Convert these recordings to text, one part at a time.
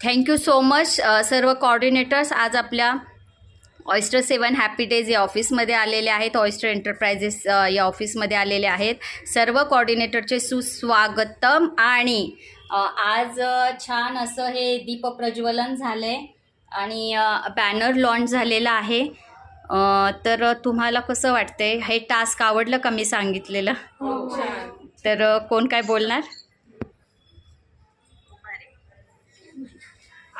Thank you so much सर्व कॉर्डिनेटर्स आज आपल्या ऑइस्टर सेवन हॅपी डेज या ऑफिसमध्ये आलेले आहेत. ऑइस्टर एंटरप्राइजेस या ऑफिसमध्ये आलेले आहेत. सर्व कॉर्डिनेटरचे सुस्वागतम आणि आज छान असं हे दीपप्रज्वलन झालं आहे आणि बॅनर लॉन्च झालेला आहे. तर तुम्हाला कसं वाटतंय? हे टास्क आवडलं का मी सांगितलेलं? तर अ, कोण काय बोलणार?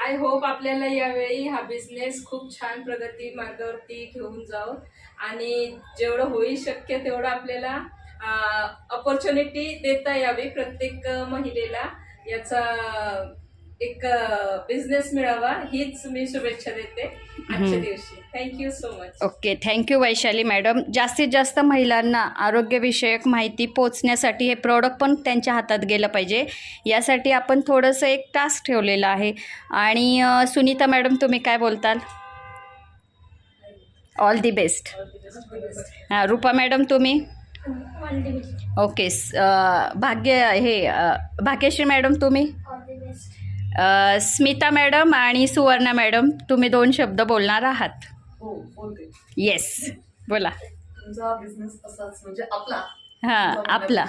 आय होप आपल्याला यावेळी हा बिझनेस खूप छान प्रगती मार्गावरती घेऊन जाऊ आणि जेवढं होईल शक्य तेवढं आपल्याला अपॉर्च्युनिटी देता यावी प्रत्येक महिलेला. याचा एक बिझनेस मिळावा हीच मी शुभेच्छा देते आजच्या. दिवशी. Thank you so much okay thank you Vaishali madam जास्तीत जास्त महिलांना आरोग्यविषयक माहिती पोचण्यासाठी हे प्रोडक्ट पण त्यांच्या हातात गेलं पाहिजे. यासाठी आपण थोडंसं एक टास्क ठेवलेलं आहे. आणि सुनीता मॅडम तुम्ही काय बोलताल? ऑल दी बेस्ट हां रुपा मॅडम तुम्ही? ओके भाग्य हे भाग्यश्री मॅडम तुम्ही? स्मिता मॅडम आणि सुवर्णा मॅडम तुम्ही दोन शब्द बोलणार आहात. हो येस बोला. तुमचा बिझनेस असाच म्हणजे आपला. हां आपला.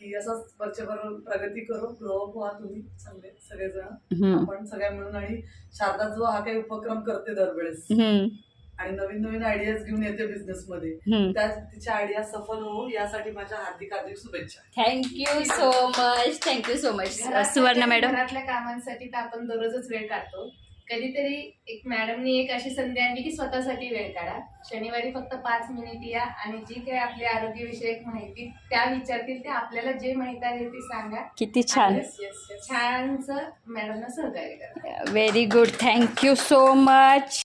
की असाच प्रगती करू ग्रो व्हा तुम्ही चांगले सगळेजण. आपण सगळ्या मिळून आणि शारदा जो हा काही उपक्रम करते दरवेळेस. आणि नवीन नवीन आयडियाज घेऊन येते बिझनेस मध्ये. हम्म. त्या तिच्या आयडिया सफल हो यासाठी माझ्या हार्दिक हार्दिक शुभेच्छा. Thank you so much thank you so much Suvarna madam घरातल्या कामांसाठी तर आपण दररोजच वेळ काढतो. कधीतरी एक मॅडमनी एक अशी संधी आणली की स्वतःसाठी वेळ काढा. शनिवारी फक्त पाच मिनिट या आणि जी काही आपली आरोग्यविषयक माहिती त्या विचारतील ते आपल्याला जे माहिती आहे ते सांगा. किती छान. छानच मॅडमना सहकार्य करा. Very good thank you so much